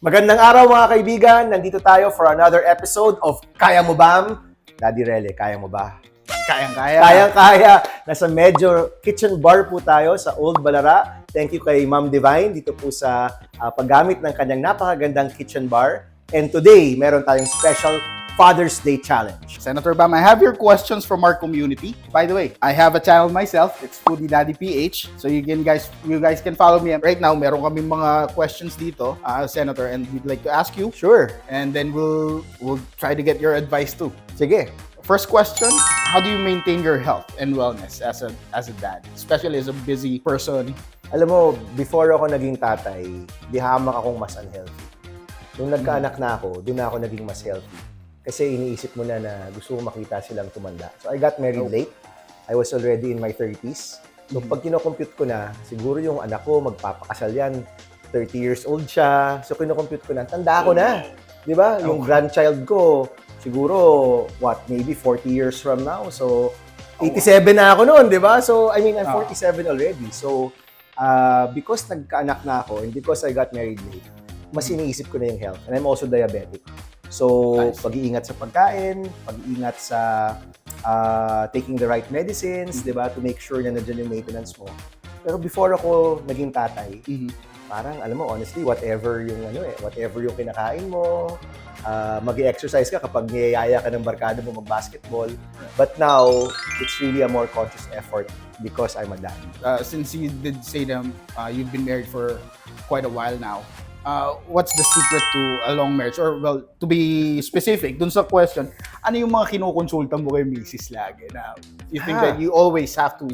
Magandang araw mga kaibigan. Nandito tayo for another episode of Kaya Mo Bam? Daddy Rele, kaya mo ba? Kayang-kaya. Kayang-kaya. Nasa medyo kitchen bar po tayo sa Old Balara. Thank you kay Ma'am Divine dito po sa ah, paggamit ng kanyang napakagandang kitchen bar. And today, meron tayong special Father's Day Challenge. Senator Bam, I have your questions from our community. By the way, I have a channel myself. It's Foodie Daddy PH. So you can guys, you guys can follow me. Right now, meron kami mga questions dito, uh, Senator, and we'd like to ask you. Sure. And then we'll we'll try to get your advice too. Sige. First question: How do you maintain your health and wellness as a as a dad, especially as a busy person? Alam mo, before ako naging tatay, di hamak akong mas unhealthy. Nung nagkaanak na ako, doon na ako naging mas healthy. Kasi iniisip mo na na gusto ko makita silang tumanda. So I got married late. I was already in my 30s. So pag kinocompute ko na, siguro yung anak ko magpapakasal yan. 30 years old siya. So kinocompute ko na, tanda ko na. Di ba? Yung grandchild ko, siguro, what, maybe 40 years from now. So, 87 na ako noon, di ba? So, I mean, I'm Ah. 47 already. So, uh, because nagkaanak na ako and because I got married late, mas iniisip ko na yung health. And I'm also diabetic. So, Nice. pag-iingat sa pagkain, pag-iingat sa uh, taking the right medicines, di ba? To make sure na nandiyan yung maintenance mo. Pero before ako naging tatay, parang alam mo honestly whatever yung ano eh whatever yung kinakain mo uh, mag-exercise ka kapag niyayaya ka ng barkada mo mag-basketball but now it's really a more conscious effort because I'm a dad uh, since you did say them, uh, you've been married for quite a while now. Uh, what's the secret to a long marriage? Or, well, to be specific, dun sa question, ano yung mga kinukonsulta mo kay Mrs. lagi na you think Ah. that you always have to,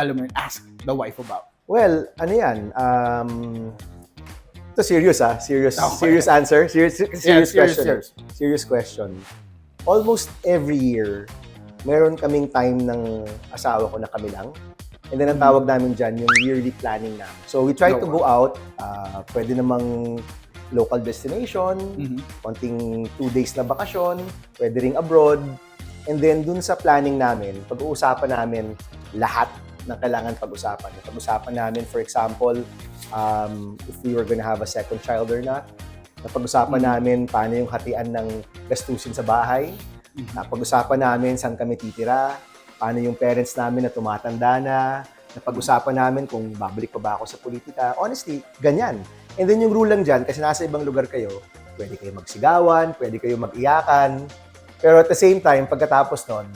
alam mo yun, ask the wife about? well ano yan um ito serious ah serious Okay. serious answer serious serious serious, question serious. serious question almost every year meron kaming time ng asawa ko na kami lang And then ang tawag namin dyan, yung yearly planning namin. So we try to go out, uh, pwede namang local destination, Mhm. konting two days na bakasyon, pwede ring abroad. And then dun sa planning namin, pag-uusapan namin lahat ng kailangan pag-usapan. Pag-usapan namin, for example, um, if we were gonna have a second child or not. Napag-usapan Mhm. namin paano yung hatian ng gastusin sa bahay. Mhm. Napag-usapan namin saan kami titira, paano yung parents namin na tumatanda na, napag-usapan namin kung babalik pa ba ako sa politika. Honestly, ganyan. And then yung rule lang dyan, kasi nasa ibang lugar kayo, pwede kayo magsigawan, pwede kayo mag-iyakan. Pero at the same time, pagkatapos nun,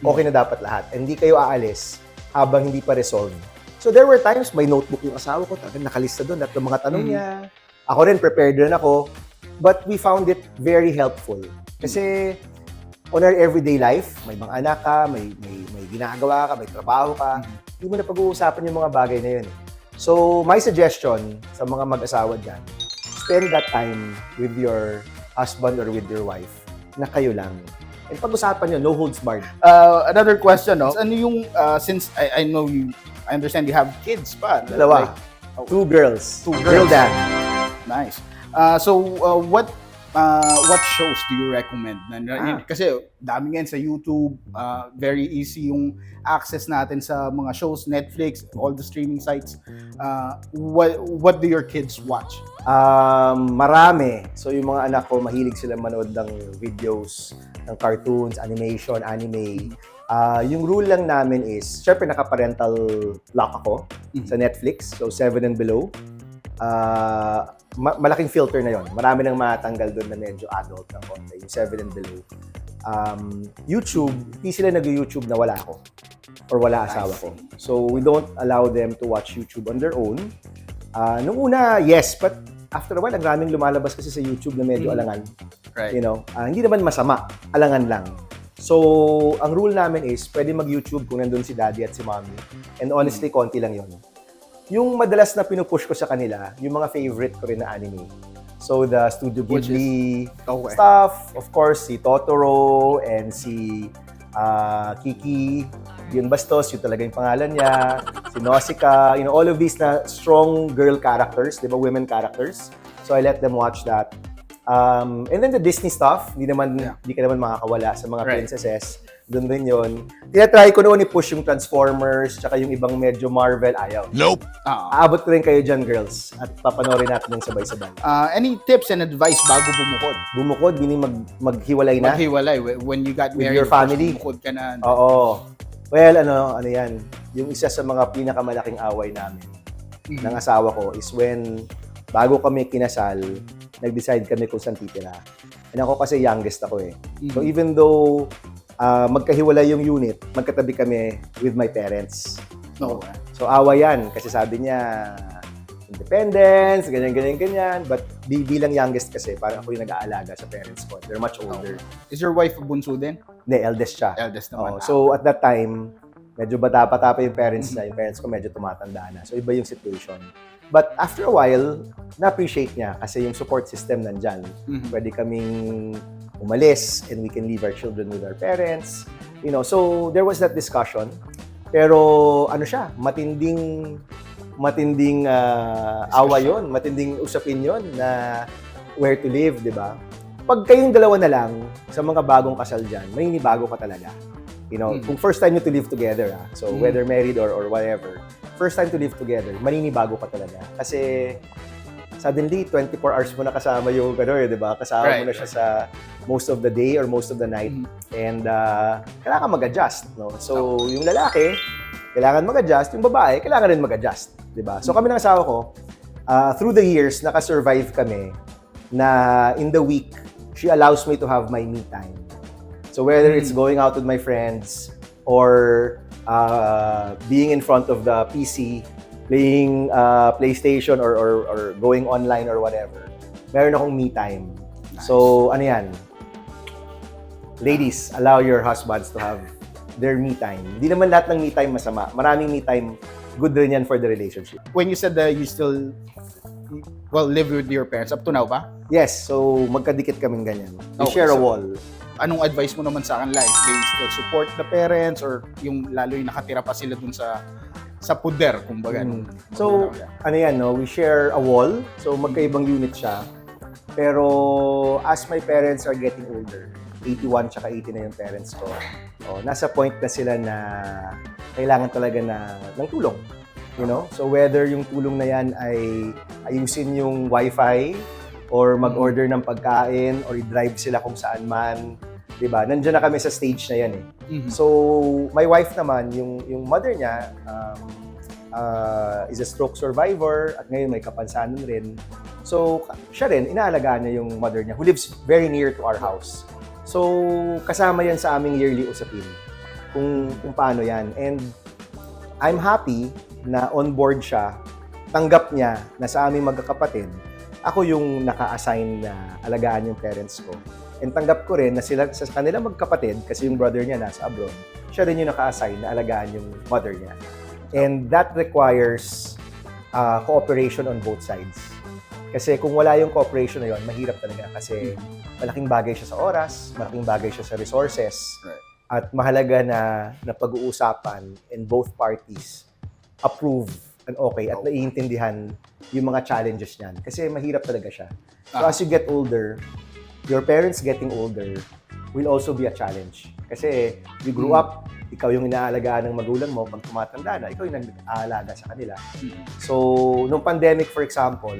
okay na dapat lahat. And hindi kayo aalis habang hindi pa resolve. So there were times may notebook yung asawa ko, talagang nakalista doon at yung mga tanong Mhm. niya. Ako rin, prepared rin ako. But we found it very helpful. Kasi on our everyday life, may mga anak ka, may, may ginagawa ka, may trabaho ka, hindi mo na pag-uusapan yung mga bagay na yun. eh. So, my suggestion sa mga mag-asawa dyan, spend that time with your husband or with your wife na kayo lang. And pag-usapan nyo, no holds barred. Uh, another question, no? Ano yung, uh, since I, I know you, I understand you have kids pa. Dalawa. Like, Two girls. Two Girl girls. dad. Nice. Uh, so, uh, what uh, what shows do you recommend? Ah. Kasi dami ngayon sa YouTube, uh, very easy yung access natin sa mga shows, Netflix, all the streaming sites. Uh, what what do your kids watch? Um, marami. So, yung mga anak ko, mahilig sila manood ng videos, ng cartoons, animation, anime. Ah, yung rule lang namin is, syempre naka-parental lock ako Mhm. sa Netflix, so 7 and below. Ah, ma- malaking filter na yon. Marami nang matanggal doon na medyo adult ng konti, yung 7 and below. Um, YouTube, hindi sila nag-YouTube na wala ako or wala asawa ko. So, we don't allow them to watch YouTube on their own. Ah, nung una, yes, but after a while, ang raming lumalabas kasi sa YouTube na medyo Mhm. alangan. Right. You know, ah, hindi naman masama, alangan lang. So, ang rule namin is, pwede mag-YouTube kung nandun si daddy at si mommy. And honestly, konti lang yon. Yung madalas na pinupush ko sa kanila, yung mga favorite ko rin na anime. So, the Studio Ghibli Okay. stuff, of course, si Totoro and si ah, Kiki, yun Bastos, yun talaga yung pangalan niya, si Nausicaa, you know, all of these na strong girl characters, di ba, women characters. So I let them watch that. Um, and then the Disney stuff, hindi naman Yeah. ka naman makakawala sa mga Right. princesses. Doon din yun. Tinatry ko noon i-push yung Transformers, tsaka yung ibang medyo Marvel, ayaw. Nope. Ah. Aabot ko rin kayo dyan, girls. At papanoorin natin yung sabay-sabay. Ah, any tips and advice bago bumukod? Bumukod, bini mag, maghiwalay na. Maghiwalay. wh- When you got With married, your family? Bumukod ka na. Oo. Well, ano, ano yan. Yung isa sa mga pinakamalaking away namin Mhm. ng asawa ko is when bago kami kinasal, nag-decide kami kung saan titira. And ako kasi youngest ako eh. So Mhm. even though ah, magkahiwalay yung unit, magkatabi kami with my parents. No. So awa yan kasi sabi niya independence, ganyan, ganyan, ganyan. But bi- bilang youngest kasi, parang ako yung nag-aalaga sa parents ko. They're much older. Is your wife bunso din? Hindi, eldest siya. Eldest naman. Oo, so at that time, medyo bata-bata pa yung parents na. Yung parents ko medyo tumatanda na. So iba yung situation. But after a while, na-appreciate niya kasi yung support system nandyan. Mhm. Pwede kaming umalis and we can leave our children with our parents. You know, so there was that discussion. Pero ano siya, matinding matinding ah, awa yon, matinding usapin yon na where to live, 'di ba? Pag kayong dalawa na lang sa mga bagong kasal diyan, may inibago ka talaga. You know, Mm. kung first time nyo to live together, ah, so Mm. whether married or or whatever, first time to live together, maninibago ka talaga. Kasi suddenly 24 hours mo na kasama yung ano eh, 'di ba? Kasama mo Right, na siya sa most of the day or most of the night Mhm. and uh, kailangan mag-adjust, no? So, yung lalaki, kailangan mag-adjust, yung babae, kailangan rin mag-adjust, 'di ba? So, kami ng asawa ko, uh, through the years naka-survive kami na in the week, she allows me to have my me time. So, whether it's going out with my friends or uh, being in front of the PC, playing uh, PlayStation or, or, or going online or whatever, meron akong me time. So, ano yan? Ladies, allow your husbands to have their me time. Hindi naman lahat ng me time masama. Maraming me time, good rin yan for the relationship. When you said that you still well live with your parents up to now ba? Yes, so magkadikit kaming ganyan. We Okay, share a so- wall. Anong advice mo naman sa kanila? If they still support the parents or yung lalo yung nakatira pa sila dun sa sa puder, kumbaga. Mm. nung- So, ano yan, no? we share a wall. So, magkaibang unit siya. Pero, as my parents are getting older, 81 tsaka 80 na yung parents ko, oh, nasa point na sila na kailangan talaga na ng tulong. You know? So, whether yung tulong na yan ay ayusin yung wifi or mag-order ng pagkain or i-drive sila kung saan man, 'di ba? Nandiyan na kami sa stage na yan eh. Mhm. So, my wife naman, yung, yung mother niya, um, uh, is a stroke survivor at ngayon may kapansanan rin. So, siya rin, inaalagaan niya yung mother niya who lives very near to our house. So, kasama yan sa aming yearly usapin kung, kung paano yan. And I'm happy na on board siya, tanggap niya na sa aming magkakapatid, ako yung naka-assign na alagaan yung parents ko. And tanggap ko rin na sila sa kanila magkapatid, kasi yung brother niya nasa abroad, siya rin yung naka-assign na alagaan yung mother niya. And that requires uh, cooperation on both sides. Kasi kung wala yung cooperation na yun, mahirap talaga kasi malaking bagay siya sa oras, malaking bagay siya sa resources, Right. at mahalaga na, na pag-uusapan and both parties approve and okay at naiintindihan yung mga challenges niyan. Kasi mahirap talaga siya. So Ah. as you get older, your parents getting older will also be a challenge. Kasi you grew Hmm. up, ikaw yung inaalagaan ng magulang mo, pag tumatanda na, ikaw yung nag-aalaga sa kanila. Mhm. So, nung pandemic, for example,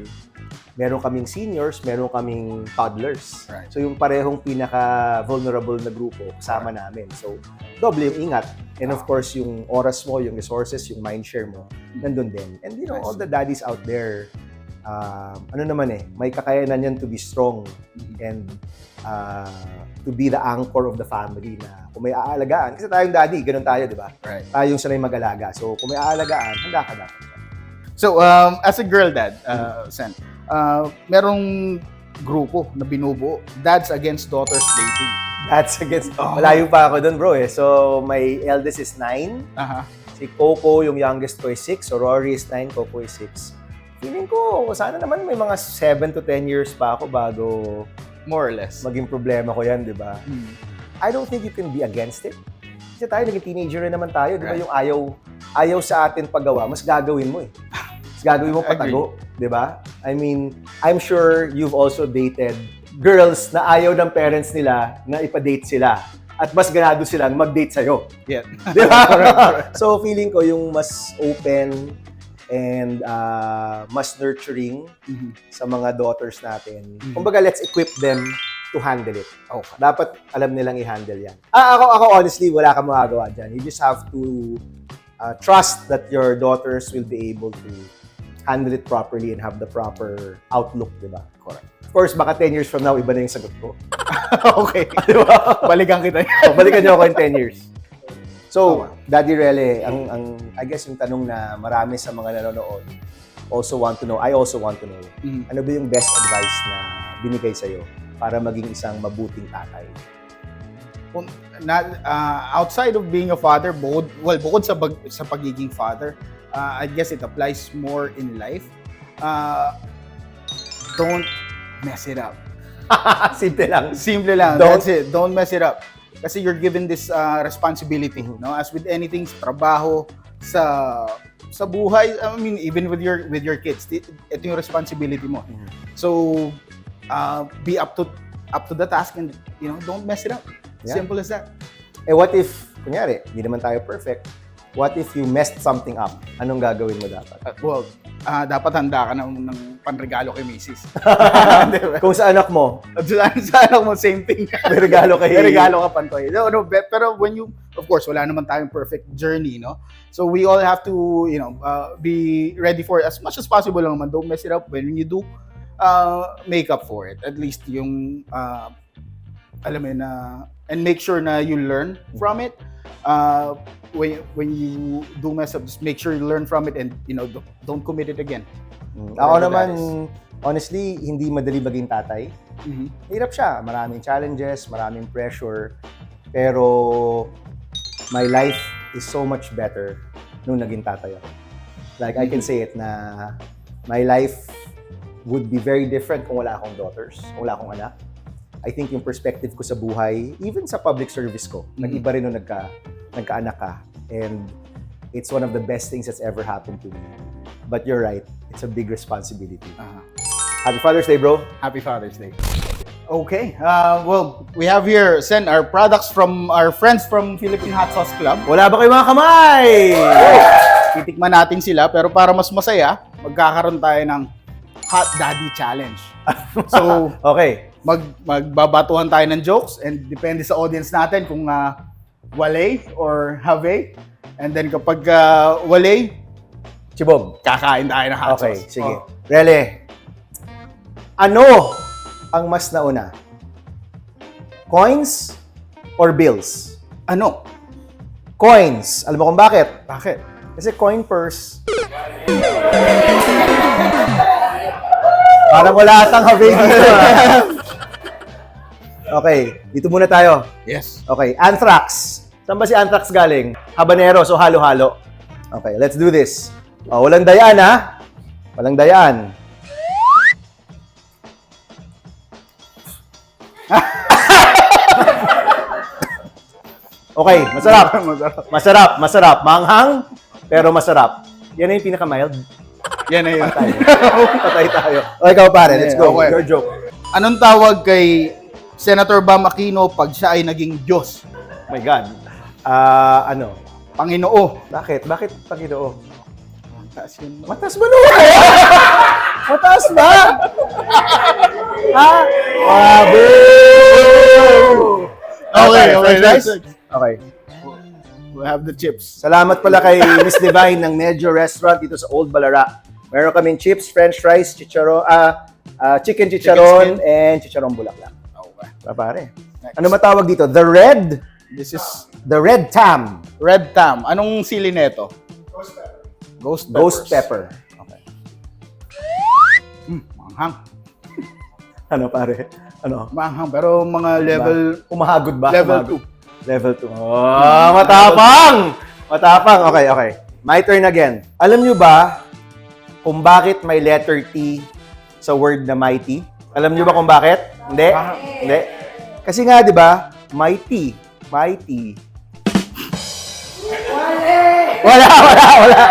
meron kaming seniors, meron kaming toddlers. Right. So, yung parehong pinaka-vulnerable na grupo, kasama namin. So, doble yung ingat. And of course, yung oras mo, yung resources, yung mind share mo, nandun din. And you know, all the daddies out there, um, ano naman eh, may kakayanan yan to be strong and uh, to be the anchor of the family na kung may aalagaan. Kasi tayong daddy, ganun tayo, di ba? Right. Tayong sanay mag-alaga. So, kung may aalagaan, handa ka dapat. So, um, as a girl dad, uh, Sen, uh, merong grupo na binubuo, Dads Against Daughters Dating. That's against... Oh. Malayo pa ako dun, bro eh. So, my eldest is 9. Aha. Si Coco, yung youngest ko is 6. So, Rory is 9, Coco is 6. Feeling ko, sana naman may mga 7 to 10 years pa ako bago More or less. maging problema ko yan, di ba? Mm. I don't think you can be against it. Kasi tayo, naging teenager rin naman tayo. Di ba Right. yung ayaw, ayaw sa atin paggawa, mas gagawin mo eh. Gagawin mo patago. Di ba? I mean, I'm sure you've also dated girls na ayaw ng parents nila na ipa-date sila. at mas ganado silang mag-date sa'yo. Yeah. Di ba? so, feeling ko yung mas open and uh, mas nurturing Mhm. sa mga daughters natin. Mhm. Kumbaga, let's equip them to handle it. Okay. Dapat alam nilang i-handle yan. Ah, ako, ako honestly, wala kang magagawa dyan. You just have to uh, trust that your daughters will be able to handle it properly and have the proper outlook, di ba? Correct. Of course, baka 10 years from now, iba na yung sagot ko. okay. Di ba? Balikan kita. So, balikan niyo ako in 10 years. So, Daddy Rele, ang, ang, I guess yung tanong na marami sa mga nanonood also want to know, I also want to know, Mhm. ano ba yung best advice na binigay sa'yo para maging isang mabuting tatay? Kung- na, uh, outside of being a father, bukod, well, bukod sa, bag, sa pagiging father, uh, I guess it applies more in life. Uh, don't mess it up. Simple lang. Simple lang. Don't- That's it. Don't mess it up. Kasi you're given this uh, responsibility. Mhm. No? As with anything, sa trabaho, sa sa buhay, I mean, even with your with your kids, ito yung responsibility mo. Mhm. So, uh, be up to up to the task and you know, don't mess it up. Yeah. Simple as that. Eh what if, kunyari, hindi naman tayo perfect, what if you messed something up? Anong gagawin mo dapat? Uh, well, uh, dapat handa ka ng, ng panregalo kay Macy's. Diba? Kung sa anak mo, sa, sa anak mo, same thing. may regalo kay... May regalo ka pantoy. No, no, be- pero when you, of course, wala naman tayong perfect journey, no? So we all have to, you know, uh, be ready for it as much as possible lang naman. Don't mess it up. When you do, uh, make up for it. At least yung, uh, alam mo yun, na, and make sure na you learn from it. Uh, when, when you do mess up, just make sure you learn from it and, you know, don't, don't commit it again. Mm, Ako Whatever naman, that honestly, hindi madali maging tatay. Hirap siya. Maraming challenges, maraming pressure. Pero my life is so much better nung naging tatay ako. Like, I can say it na my life would be very different kung wala akong daughters, kung wala akong anak. I think yung perspective ko sa buhay, even sa public service ko, Mhm. nag-iba rin nung nagka, nagkaanak ka. And it's one of the best things that's ever happened to me. But you're right, it's a big responsibility. Uh-huh. Happy Father's Day, bro! Happy Father's Day. Okay. Uh, well, we have here send our products from our friends from Philippine Hot Sauce Club. Wala ba kayo mga kamay? Titikman natin sila pero para mas masaya, magkakaroon tayo ng Hot Daddy Challenge. So, Okay. Mag magbabatuhan tayo ng jokes and depende sa audience natin kung uh, wale or have. And then kapag uh, wale, Chibog. kakain tayo ng hot Okay, sauce. sige. Oh. Rele, ano ang mas nauna? Coins or bills? Ano? Coins. Alam mo kung bakit? Bakit? Kasi coin purse. Parang wala atang dito. ah. okay, dito muna tayo. Yes. Okay, anthrax. Saan ba si anthrax galing? Habanero, so halo-halo. Okay, let's do this. Oh, walang dayaan ha. Walang dayaan. okay, masarap. Masarap. Masarap, masarap. Manghang, pero masarap. Yan na yung pinaka-mild. Yan na yun. Patay tayo. O, ikaw pare, let's go. Okay. Your joke. Anong tawag kay Senator Bam Aquino pag siya ay naging Diyos? My God. Ah, ano? Panginoo. Bakit? Bakit Panginoon? Taas yun. Mataas ba nun? Mataas ba? ha? Wabe! Okay, okay, guys. Okay. We have the chips. Salamat pala kay Miss Divine ng Medyo Restaurant dito sa Old Balara. Meron kaming chips, french fries, chicharon, ah, ah, chicken chicharon, and chicharon bulaklak. Okay. Pa, pare. Next. Ano matawag dito? The red, This is the red tam. red tam. Anong sili neto? Ghost peppers. Ghost pepper. Okay. Hmm, manghang. Ano pare? Ano? Manghang. Pero mga level Umahagod ba? level Umahagod. Level 2. Oh, matapang! Matapang. Okay, okay. My turn again. Alam nyo ba kung bakit may letter T sa word na mighty? Alam nyo ba kung bakit? Hindi? Bakit? Hindi. Kasi nga, di ba, mighty. Mighty. Wala, wala, wala.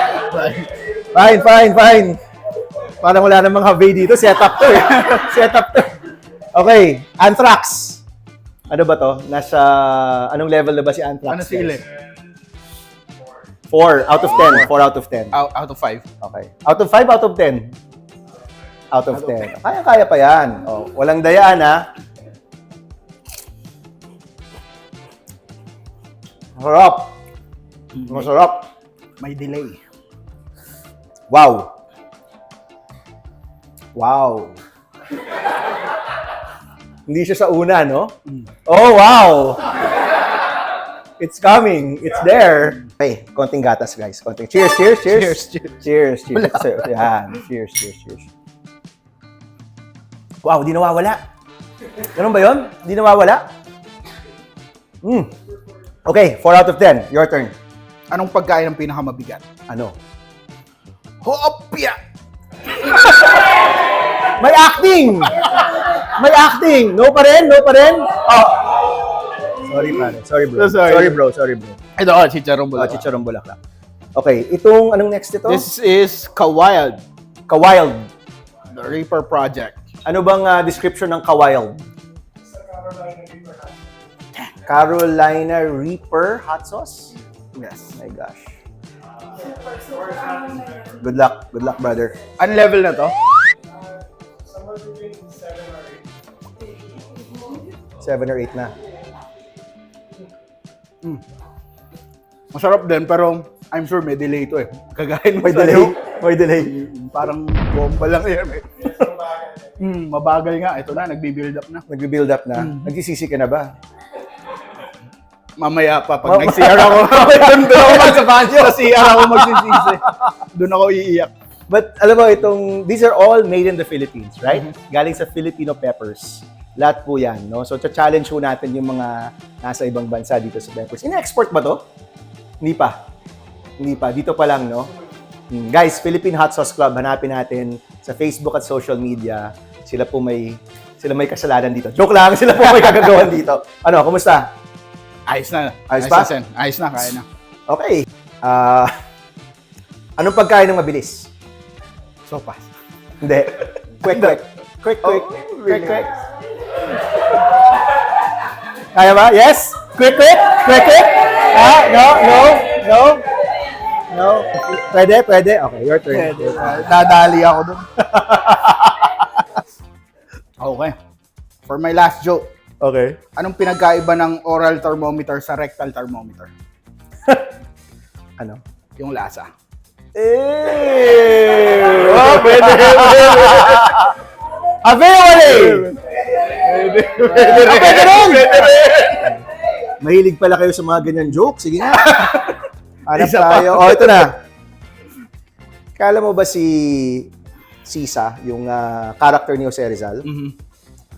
Fine, fine, fine. Parang wala namang habe dito. Set up to eh. Set up to. Okay, anthrax. Ano ba to? Nasa, anong level na ba si Anthrax? Ano sili? 4 out of 10. 4 out of 10. Out, out of 5. Okay. Out of 5, out of 10? Out of 10. Kaya-kaya pa yan. Oh, walang dayaan, ha? Masarap. Masarap. May delay. Wow. Wow. Hindi siya sa una, no? Oh, wow! It's coming. It's there. Okay, konting gatas, guys. Konting. Cheers, cheers, cheers. Cheers, cheers. Cheers, cheers. cheers. Yan. Cheers, cheers, cheers. Wow, di nawawala. Ganun ba yun? Di nawawala? Mm. Okay, 4 out of 10. Your turn. Anong pagkain ang pinakamabigat? Ano? Hopya! May acting! May acting! No pa rin? No pa rin? Oh. Sorry, pare. Sorry, bro. So sorry. Sorry, bro. Sorry, bro. Ito, oh, chicharong Oh, bulaklak. chicharong bulaklak. Okay, itong anong next ito? This is Kawild, Kawild. the Reaper Project. Ano bang ah, description ng Kawild? Carolina Reaper hot sauce? Yes. My gosh. Good luck. Good luck, brother. Ano level na to? Seven or eight na. Masarap din, pero I'm sure may delay ito eh. Kagahin mo May sa delay. iyo, May delay. Parang bomba lang yan eh. Hmm, mabagal nga. Ito na, nagbi-build up na. Nagbe-build up na. Nagsisisi ka na ba? Mamaya pa, pag Ma- nag-CR ako, doon doon ako mag- sa CR ako magsisisi. Doon ako iiyak. But alam mo, itong, these are all made in the Philippines, right? Galing sa Filipino peppers. Lahat po yan, no? So, challenge po natin yung mga nasa ibang bansa dito sa peppers. In-export ba to? Hindi pa. Hindi pa. Dito pa lang, no? Hmm. Guys, Philippine Hot Sauce Club, hanapin natin sa Facebook at social media. Sila po may sila may kasalanan dito. Joke lang, sila po may kagagawan dito. Ano, kumusta? Ayos na. Ayos pa? na, Sen. Ayos na, kaya na. Okay. Ah, anong pagkain ng mabilis? Sopas. Hindi. Quick, quick. Quick, quick. Oh, quick, quick. Kaya ba? Yes? Quick, quick. Quick, quick. Ah, no, no, no. No. Pwede, pwede. Okay, your turn. Dadali ako doon. okay. For my last joke, Okay. anong pinagkaiba ng oral thermometer sa rectal thermometer? Ano? Yung lasa. Eh! Oh, pwede, pwede. Available! Pwede, Ah, pwede rin! Mahilig pala kayo sa mga ganyan joke. Sige nga. Hanap Isa pa. tayo. Oh, ito na. Kala mo ba si Sisa, yung ah, character ni Jose Rizal? Mhm.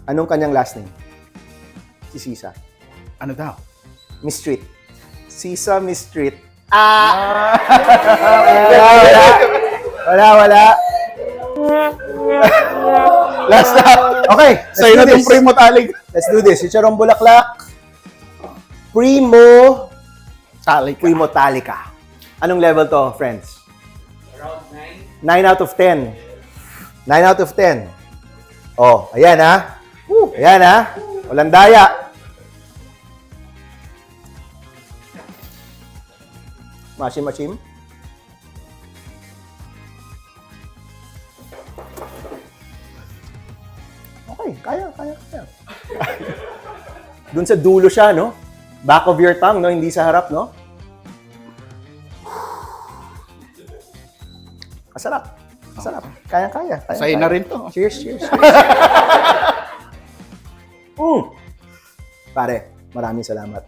Anong kanyang last name? Si Sisa. Ano daw? Miss Street. Sisa Miss Street. Ah! wala, wala. Wala, wala. Last na. Okay, Sa'yo na itong primo talig. Let's do this. Chicharong bulaklak. Primo Talik. Primo Talica. Anong level to, friends? Around 9. 9 out of 10. 9 out of 10. Oh, ayan ha. Woo, ayan ha. Walang daya. Machim, machim. Okay, kaya, kaya, kaya. Doon sa dulo siya, no? Back of your tongue, no? Hindi sa harap, no? Sa'yo na rin to. Cheers, cheers. cheers. mm. Pare, maraming salamat.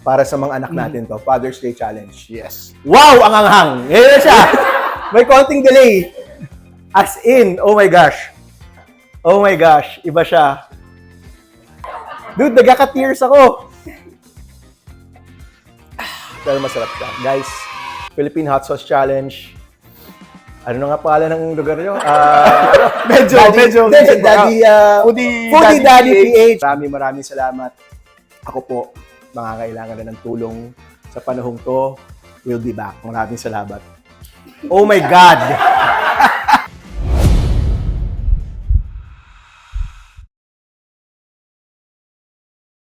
Para sa mga anak natin to, Father's Day Challenge. Yes. Wow, ang anghang. Ngayon na siya. May konting delay. As in, oh my gosh. Oh my gosh, iba siya. Dude, nagkaka-tears ako. Pero masarap siya. Guys, Philippine Hot Sauce Challenge. Ano na nga pangalan ng lugar nyo? Ah, Medyo, Daddy, medyo. Daddy, Daddy, ah, Foodie Foodie Daddy Daddy, PH. Maraming maraming salamat. Ako po, makakailangan na ng tulong sa panahong to. We'll be back. Maraming salamat. Oh my God!